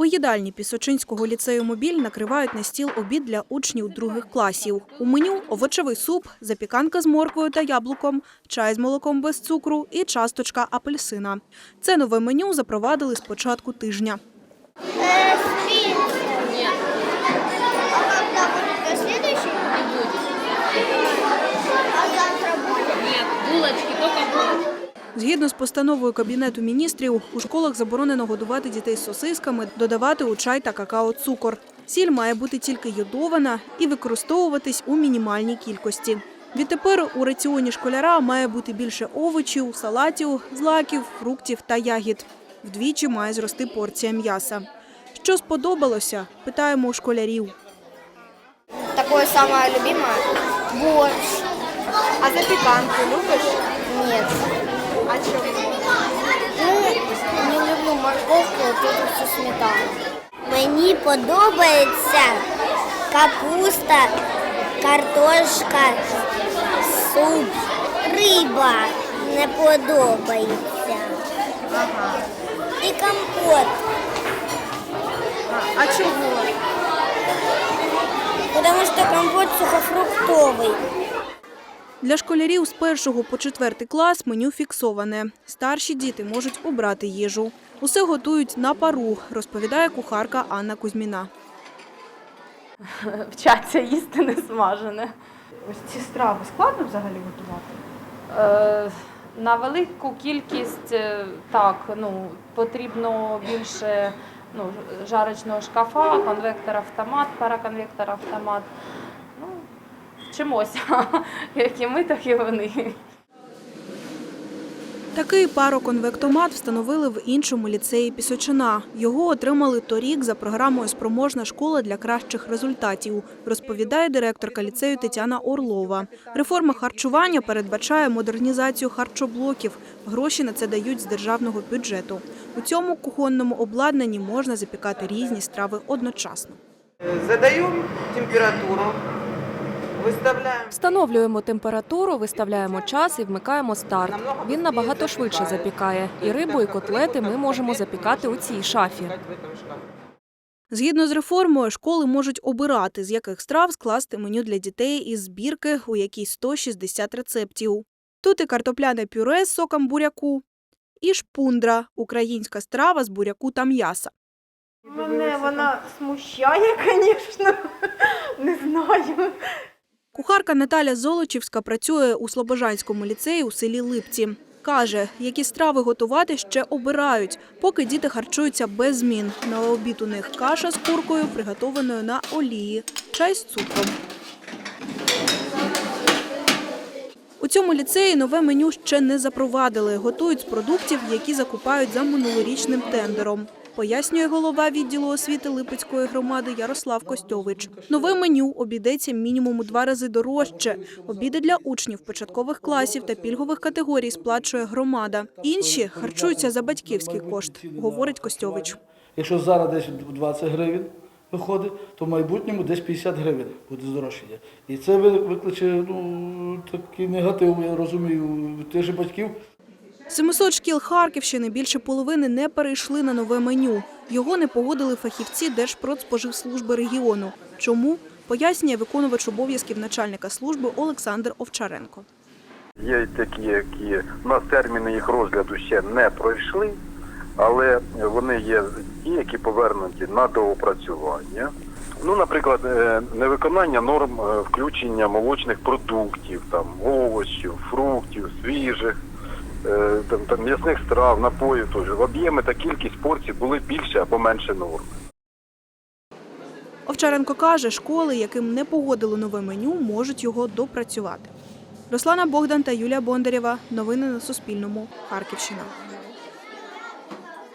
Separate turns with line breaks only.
У їдальні Пісочинського ліцею «Мобіль» накривають на стіл обід для учнів других класів. У меню – овочевий суп, запіканка з морквою та яблуком, чай з молоком без цукру і часточка апельсина. Це нове меню запровадили з початку тижня. Згідно з постановою Кабінету міністрів, у школах заборонено годувати дітей сосисками, додавати у чай та какао цукор. Сіль має бути тільки йодована і використовуватись у мінімальній кількості. Відтепер у раціоні школяра має бути більше овочів, салатів, злаків, фруктів та ягід. Вдвічі має зрости порція м'яса. Що сподобалося? Питаємо у школярів.
Такое самое любимое? Борщ. А запеканку любишь? Нет. А чего? Ну, не люблю морковку, эту всю сметану.
Мені подобається капуста, картошка, суп, риба не подобається. І компот,
А чого?
тому що компот сухофруктовий.
Для школярів з першого по четвертий клас меню фіксоване. Старші діти можуть обрати їжу. Усе готують на пару, розповідає кухарка Анна Кузьміна.
вчаться їсти не смажене.
Ось ці страви складно взагалі готувати?
Е, на велику кількість е, так, ну, потрібно більше ну, жарочного шкафа, конвектор автомат, параконвектор автомат. Вчимося, як і ми, так і вони.
Такий пароконвектомат встановили в іншому ліцеї Пісочина. Його отримали торік за програмою Спроможна школа для кращих результатів, розповідає директорка ліцею Тетяна Орлова. Реформа харчування передбачає модернізацію харчоблоків. Гроші на це дають з державного бюджету. У цьому кухонному обладнанні можна запікати різні страви одночасно.
Задаем температуру, выставляем.
Встановлюємо температуру, виставляємо час і вмикаємо старт. Він набагато швидше запікає. І рибу, і котлети ми можемо запікати у цій шафі.
Згідно з реформою, школи можуть обирати, з яких страв скласти меню для дітей із збірки, у якій 160 рецептів. Тут і картопляне пюре з соком буряку, і шпундра – українська страва з буряку та м'яса.
Мене вона смущає, звісно. Не знаю.
Кухарка Наталя Золочівська працює у Слобожанському ліцеї у селі Липці. Каже, які страви готувати ще обирають, поки діти харчуються без змін. На обід у них каша з куркою, приготованою на олії, чай з цукром. У цьому ліцеї нове меню ще не запровадили. Готують з продуктів, які закупають за минулорічним тендером. Пояснює голова відділу освіти Липецької громади Ярослав Костьович. Нове меню обійдеться мінімум у два рази дорожче. Обіди для учнів початкових класів та пільгових категорій сплачує громада. Інші харчуються за батьківський кошт, говорить Костьович.
Якщо зараз десь 20 гривень виходить, то в майбутньому десь 50 гривень буде здорожчання. І це ви- викличе ну, такий негатив, я розумію, тих же батьків.
З 700 шкіл Харківщини більше половини не перейшли на нове меню. Його не погодили фахівці Держпродспоживслужби регіону. Чому? Пояснює виконувач обов'язків начальника служби Олександр Овчаренко.
Є такі, які у нас терміни їх розгляду ще не пройшли, але вони є ті, які повернуті на доопрацювання. Ну, наприклад, е, невиконання норм е, включення молочних продуктів, там овочів, фруктів, свіжих, там, там м'ясних страв, напоїв теж. Об'єми та кількість порцій були більше або менше норм.
Овчаренко каже, школи, яким не погодило нове меню, можуть його допрацювати. Руслана Богдан та Юлія Бондарєва. Новини на Суспільному. Харківщина.